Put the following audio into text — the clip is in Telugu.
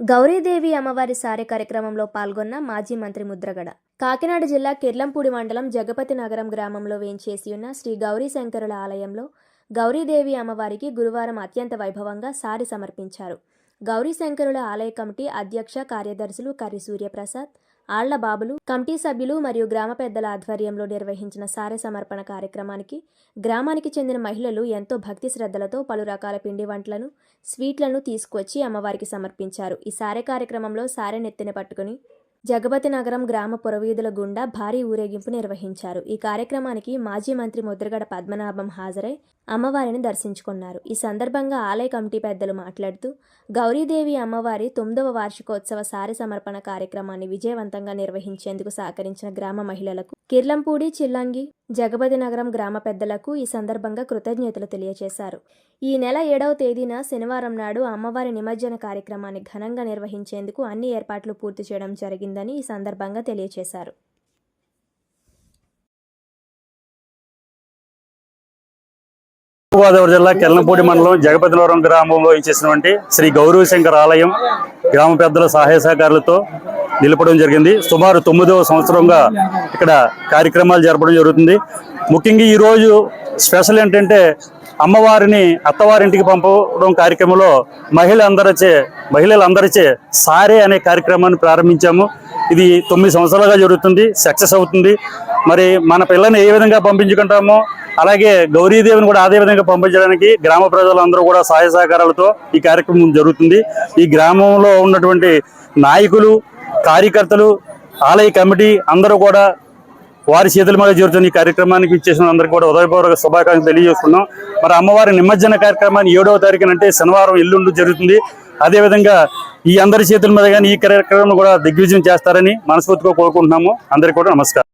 గౌరీదేవి అమ్మవారి సారె కార్యక్రమంలో పాల్గొన్న మాజీ మంత్రి ముద్రగడ. కాకినాడ జిల్లా కిర్లంపూడి మండలం జగపతి నగరం గ్రామంలో వేంచేసి ఉన్న శ్రీ గౌరీ శంకరుల ఆలయంలో గౌరీదేవి అమ్మవారికి గురువారం అత్యంత వైభవంగా సారి సమర్పించారు. గౌరీ శంకరుల ఆలయ కమిటీ అధ్యక్ష కార్యదర్శులు కర్రి సూర్యప్రసాద్ ఆళ్ళ బాబులు కమిటీ సభ్యులు మరియు గ్రామ పెద్దల ఆధ్వర్యంలో నిర్వహించిన సారె సమర్పణ కార్యక్రమానికి గ్రామానికి చెందిన మహిళలు ఎంతో భక్తి శ్రద్ధలతో పలు రకాల పిండి వంటలను స్వీట్లను తీసుకువచ్చి అమ్మవారికి సమర్పించారు. ఈ సారె కార్యక్రమంలో సారె నెత్తిన పట్టుకుని జగపతి నగరం గ్రామ పురవీధుల గుండా భారీ ఊరేగింపు నిర్వహించారు. ఈ కార్యక్రమానికి మాజీ మంత్రి ముద్రగడ పద్మనాభం హాజరై అమ్మవారిని దర్శించుకున్నారు. ఈ సందర్భంగా ఆలయ కమిటీ పెద్దలు మాట్లాడుతూ గౌరీదేవి అమ్మవారి తొమ్మిదవ వార్షికోత్సవ సారి సమర్పణ కార్యక్రమాన్ని విజయవంతంగా నిర్వహించేందుకు సహకరించిన గ్రామ మహిళలకు కిర్లంపూడి చిల్లంగి జగపతి నగరం గ్రామ పెద్దలకు ఈ సందర్భంగా కృతజ్ఞతలు తెలియజేశారు ఈ నెల ఏడవ తేదీన శనివారం నాడు అమ్మవారి నిమజ్జన కార్యక్రమాన్ని ఘనంగా నిర్వహించేందుకు అన్ని ఏర్పాట్లు పూర్తి చేయడం జరిగిందని ఈ సందర్భంగా తెలియజేశారు గోదావరి జిల్లా కెల్లంపూడి మండలం జగపతినవరం గ్రామంలో ఇచ్చేసినటువంటి శ్రీ గౌరవశంకర్ ఆలయం గ్రామ పెద్దల సహాయ సహకారులతో నిలపడం జరిగింది. సుమారు తొమ్మిదవ సంవత్సరంగా ఇక్కడ కార్యక్రమాలు జరపడం జరుగుతుంది. ముఖ్యంగా ఈరోజు స్పెషల్ ఏంటంటే అమ్మవారిని అత్తవారింటికి పంపడం కార్యక్రమంలో మహిళలందరిచే మహిళలందరిచే సారే అనే కార్యక్రమాన్ని ప్రారంభించాము. ఇది తొమ్మిది సంవత్సరాలుగా జరుగుతుంది సక్సెస్ అవుతుంది. మరి మన పిల్లని ఏ విధంగా పంపించుకుంటామో అలాగే గౌరీదేవిని కూడా అదే విధంగా పంపించడానికి గ్రామ ప్రజలందరూ కూడా సహాయ సహకారాలతో ఈ కార్యక్రమం జరుగుతుంది. ఈ గ్రామంలో ఉన్నటువంటి నాయకులు కార్యకర్తలు ఆలయ కమిటీ అందరూ కూడా వారి చేతుల మీద జరుగుతున్న ఈ కార్యక్రమానికి ఇచ్చేసిన అందరికీ కూడా ఉదయపూర్వక శుభాకాంక్షలు తెలియజేస్తున్నాం మరి అమ్మవారి నిమజ్జన కార్యక్రమాన్ని ఏడవ తారీఖున అంటే శనివారం ఎల్లుండి జరుగుతుంది. అదేవిధంగా ఈ అందరి చేతుల మీద కానీ ఈ కార్యక్రమం కూడా దిగ్విజయం చేస్తారని మనస్ఫూర్తిగా కోరుకుంటున్నాము. అందరికీ కూడా నమస్కారం.